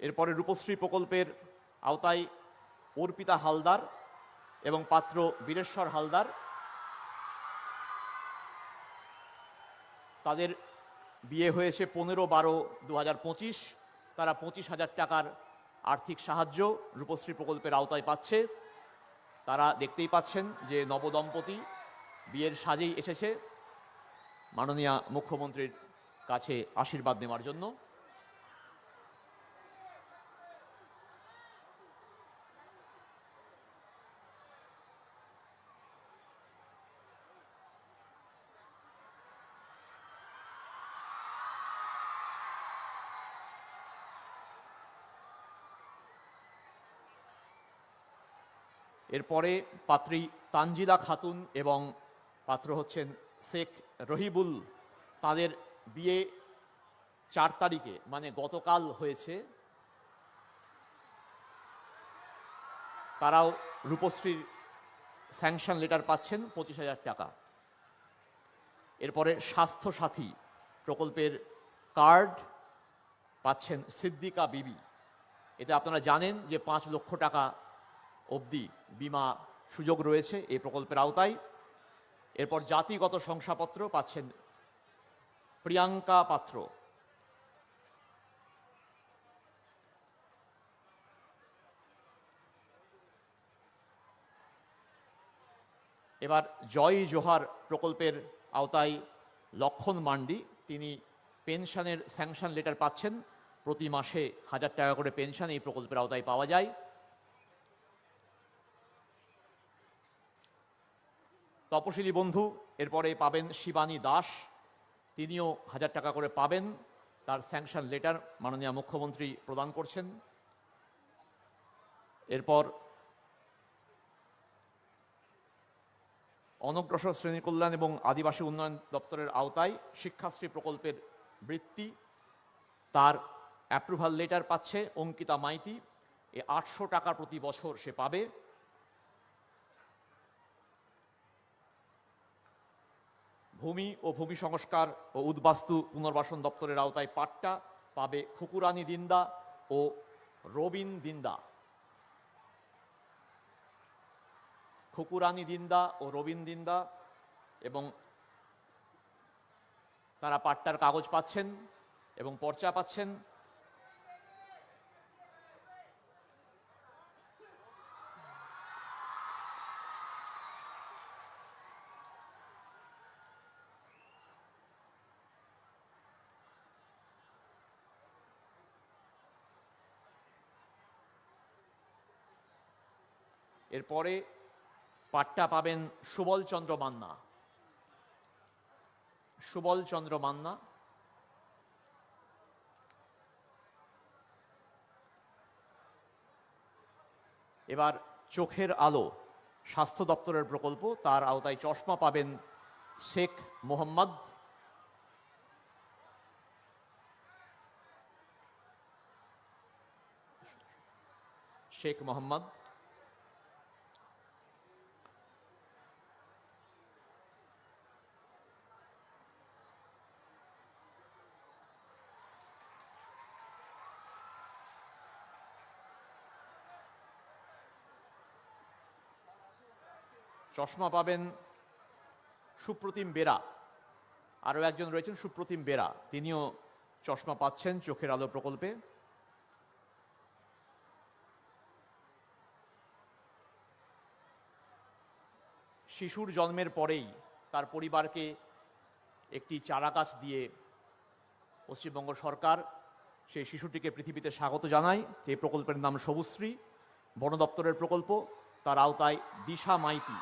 এরপরে রূপশ্রী প্রকল্পের আওতায় অর্পিতা হালদার এবং পাত্র বীরেশ্বর হালদার। তাদের বিয়ে হয়েছে পনেরো বারো দু তারা পঁচিশ হাজার টাকার আর্থিক সাহায্য রূপশ্রী প্রকল্পের আওতায় পাচ্ছে। তারা দেখতেই পাচ্ছেন যে নবদম্পতি বিয়ের সাজেই এসেছে। মাননীয় মুখ্যমন্ত্রীর কাছে আশীর্বাদ নেওয়ার জন্য। এরপরে পাত্রী তানজিলা খাতুন এবং পাত্র হচ্ছেন শেখ রহিবুল। তাদের বিয়ে চার তারিখে মানে গতকাল হয়েছে। তারাও রূপশ্রীর স্যাংশন লেটার পাচ্ছেন, পঁচিশ হাজার টাকা। এরপরে স্বাস্থ্য সাথী প্রকল্পের কার্ড পাচ্ছেন সিদ্দিকা বিবি। এতে আপনারা জানেন যে পাঁচ লক্ষ টাকা অবধি বিমা সুযোগ রয়েছে এই প্রকল্পের আওতায়। এরপর জাতিগত শংসাপত্র পাচ্ছেন প্রিয়াঙ্কা পাত্র। এবার জয় জোহার প্রকল্পের আওতায় লক্ষণ মান্ডি, তিনি পেনশনের স্যাংশন লেটার পাচ্ছেন। প্রতি মাসে হাজার টাকা করে পেনশন এই প্রকল্পের আওতায় পাওয়া যায়। তপশিলি বন্ধু, এরপরে পাবেন শিবানী দাস, তিনিও হাজার টাকা করে পাবেন, তার স্যাংশন লেটার মাননীয় মুখ্যমন্ত্রী প্রদান করছেন। এরপর অনগ্রসর শ্রেণি কল্যাণ এবং আদিবাসী উন্নয়ন দপ্তরের আওতায় শিক্ষাশ্রী প্রকল্পের বৃত্তি, তার অ্যাপ্রুভাল লেটার পাচ্ছে অঙ্কিতা মাইতি, এ আটশো টাকা প্রতি বছর সে পাবে। ভূমি ও ভূমি সংস্কার ও উদ্বাস্তু পুনর্বাসন দপ্তরের আওতায় পাট্টা পাবে খুকুরানি দিন্দা ও রবিন দিন্দা। খুকুরানি দিন্দা ও রবিন দিন্দা এবং তারা পাট্টার কাগজ পাচ্ছেন এবং পর্চা পাচ্ছেন। এরপরে পাট্টা পাবেন সুবল চন্দ্র মান্না। সুবল চন্দ্র মান্না। এবার চোখের আলো, স্বাস্থ্য দপ্তরের প্রকল্প, তার আওতায় চশমা পাবেন শেখ মোহাম্মদ। শেখ মোহাম্মদ। চশমা পাবেন সুপ্রতিম বেরা। আরও একজন রয়েছেন সুপ্রতিম বেরা। তিনিও চশমা পাচ্ছেন চোখের আলো প্রকল্পে। শিশুর জন্মের পরেই তার পরিবারকে একটি চারা গাছ দিয়ে পশ্চিমবঙ্গ সরকার সেই শিশুটিকে পৃথিবীতে স্বাগত জানায়। এই প্রকল্পের নাম সবুশ্রী বন দপ্তরের প্রকল্প। তার আওতায় দিশা মাইতি।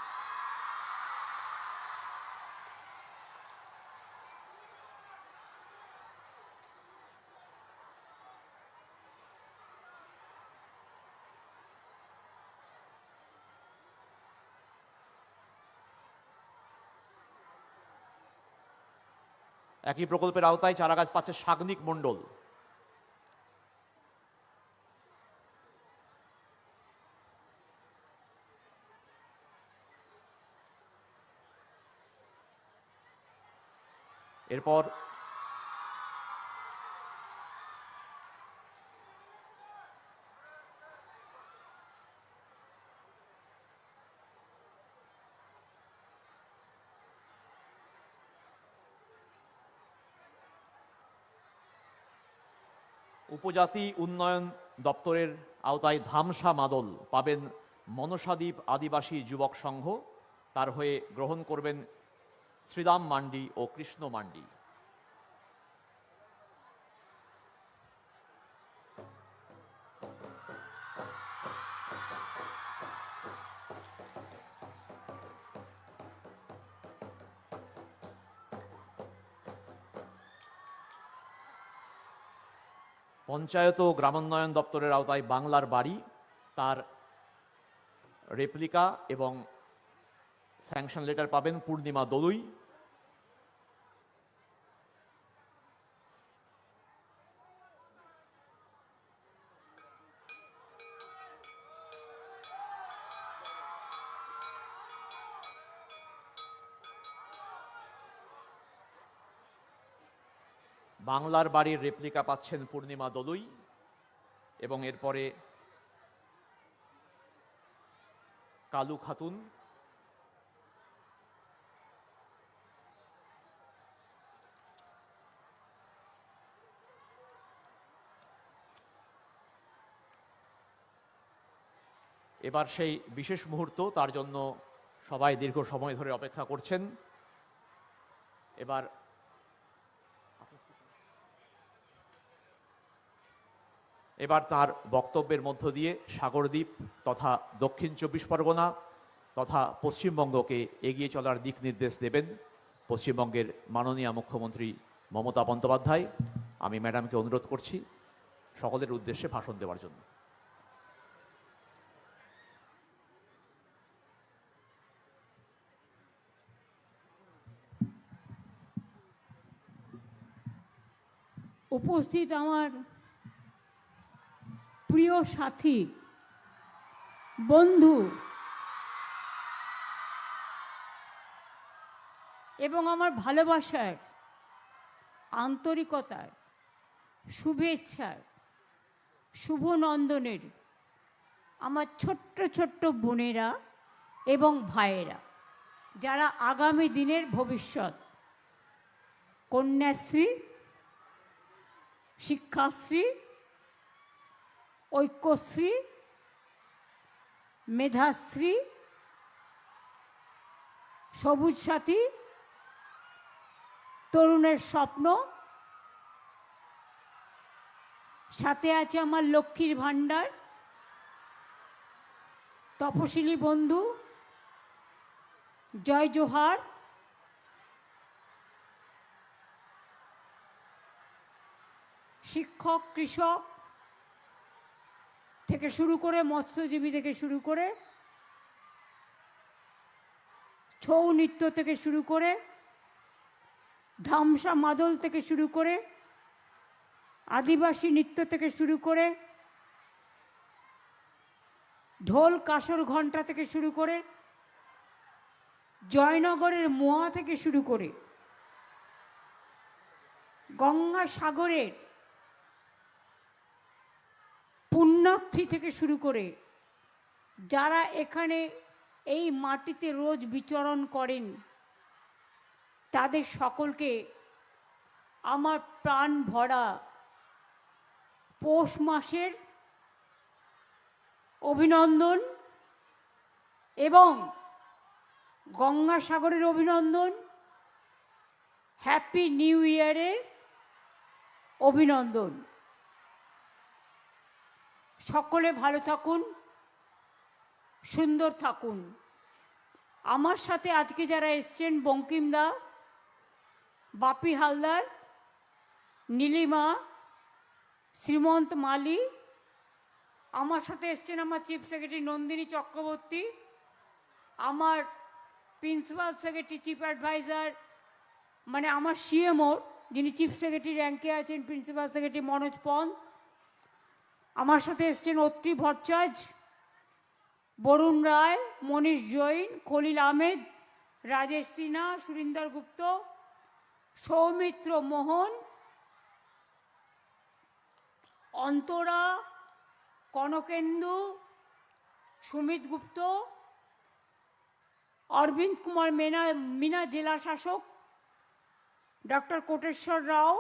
একই প্রকল্পের আওতায় চারাগাছ পাচ্ছে সাগনিক মন্ডল এরপর উপজাতি উন্নয়ন দপ্তরের আওতায় ধামসা মাদল পাবেন মনসাদ্বীপ আদিবাসী যুবক সংঘ। তার হয়ে গ্রহণ করবেন শ্রীরাম মান্ডি ও কৃষ্ণ মান্ডি। পঞ্চায়েত ও গ্রামোন্নয়ন দপ্তরের আওতায় বাংলার বাড়ি, তার রেপ্লিকা এবং স্যাংশন লেটার পাবেন পূর্ণিমা দলুই। বাংলার বাড়ির রেপ্লিকা পাচ্ছেন পূর্ণিমা দলুই। এবং এরপরে কালু খাতুন। এবার সেই বিশেষ মুহূর্ত, তার জন্য সবাই দীর্ঘ সময় ধরে অপেক্ষা করছেন। এবার এবার তার বক্তব্যের মধ্য দিয়ে সাগরদ্বীপ তথা দক্ষিণ চব্বিশ পরগনা তথা পশ্চিমবঙ্গকে এগিয়ে চলার দিক নির্দেশ দেবেন। পশ্চিমবঙ্গের মাননীয় মুখ্যমন্ত্রী মমতা বন্দ্যোপাধ্যায়। আমি ম্যাডামকে অনুরোধ করছি সকলের উদ্দেশ্যে ভাষণ দেওয়ার জন্য। উপস্থিত আমার প্রিয় সাথী, বন্ধু, এবং আমার ভালোবাসার আন্তরিকতার শুভেচ্ছার শুভ নন্দনের আমার ছোট্ট ছোট্ট বোনেরা এবং ভাইয়েরা, যারা আগামী দিনের ভবিষ্যৎ, কন্যাশ্রী, শিক্ষাশ্রী ঐক্যশ্রী, মেধাশ্রী, সবুজ সাথী, তরুণের স্বপ্ন। সাথে আছে আমার লক্ষ্মীর ভাণ্ডার, তপশিলি বন্ধু, জয় জোহার। শিক্ষক, কৃষক থেকে শুরু করে, মৎস্যজীবী থেকে শুরু করে, ছৌ নৃত্য থেকে শুরু করে, ধামসা মাদল থেকে শুরু করে, আদিবাসী নৃত্য থেকে শুরু করে, ঢোল কাসর ঘণ্টা থেকে শুরু করে, জয়নগরের মোয়া থেকে শুরু করে গঙ্গা সাগরের পুণ্যার্থী থেকে শুরু করে যারা এখানে এই মাটিতে রোজ বিচরণ করেন, তাদের সকলকে আমার প্রাণ ভরা পৌষ মাসের অভিনন্দন এবং গঙ্গাসাগরের অভিনন্দন। হ্যাপি নিউ ইয়ারের অভিনন্দন। সকলে ভালো থাকুন, সুন্দর থাকুন। আমার সাথে আজকে যারা এসছেন, বঙ্কিম দা, বাপি হালদার, নীলিমা, শ্রীমন্ত মালি, আমার সাথে এসছেন আমার চিফ সেক্রেটারি নন্দিনী চক্রবর্তী, আমার প্রিন্সিপাল সেক্রেটারি, চিফ অ্যাডভাইজার মানে আমার সিএমওর যিনি চিফ সেক্রেটারি র্যাঙ্কে আছেন, প্রিন্সিপাল সেক্রেটারি মনোজ পন্থ আমার সাথে এসছেন অত্রি ভট্টাচার্য, বরুণ রায়, মনীষ জৈন, খলিল আহমেদ, রাজেশ সিনহা, সুরিন্দর গুপ্ত, সৌমিত্র মোহন, অন্তরা, কনকেন্দু, সুমিত গুপ্ত, অরবিন্দ কুমার মেনা, মিনা জেলা শাসক, doctor Koteshwar Rao,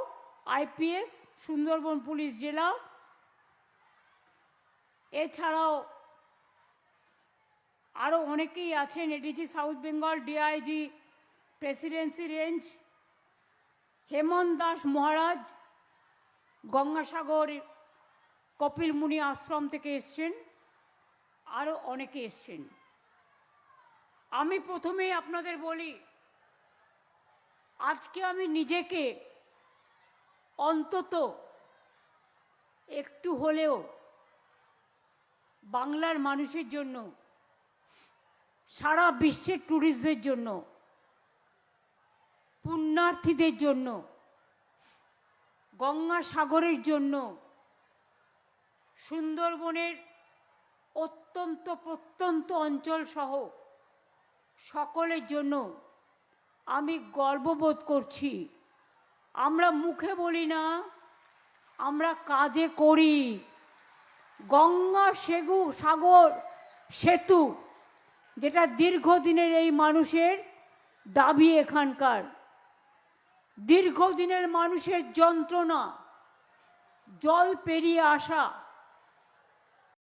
IPS, Sundarban police জেলা এছাড়াও আরও অনেকেই আছেন, ADG south Bengal, DIG, presidency range, Hemanta Das Maharaj, Gangasagar, Kapil Muni Ashram থেকে এসছেন আরও অনেকে এসছেন। আমি প্রথমেই আপনাদের বলি, আজকে আমি নিজেকে অন্তত একটু হলেও বাংলার মানুষের জন্য, সারা বিশ্বের ট্যুরিস্টদের জন্য, পুণ্যার্থীদের জন্য, গঙ্গা সাগরের জন্য, সুন্দরবনের অত্যন্ত প্রত্যন্ত অঞ্চল সহ সকলের জন্য আমি গর্ববোধ করছি। আমরা মুখে বলি না, আমরা কাজে করি। গঙ্গা, সেগু, সাগর, সেতু, যেটা দীর্ঘদিনের এই মানুষের দাবি এখানকার। দীর্ঘদিনের মানুষের যন্ত্রণা, জল পেরিয়ে আসা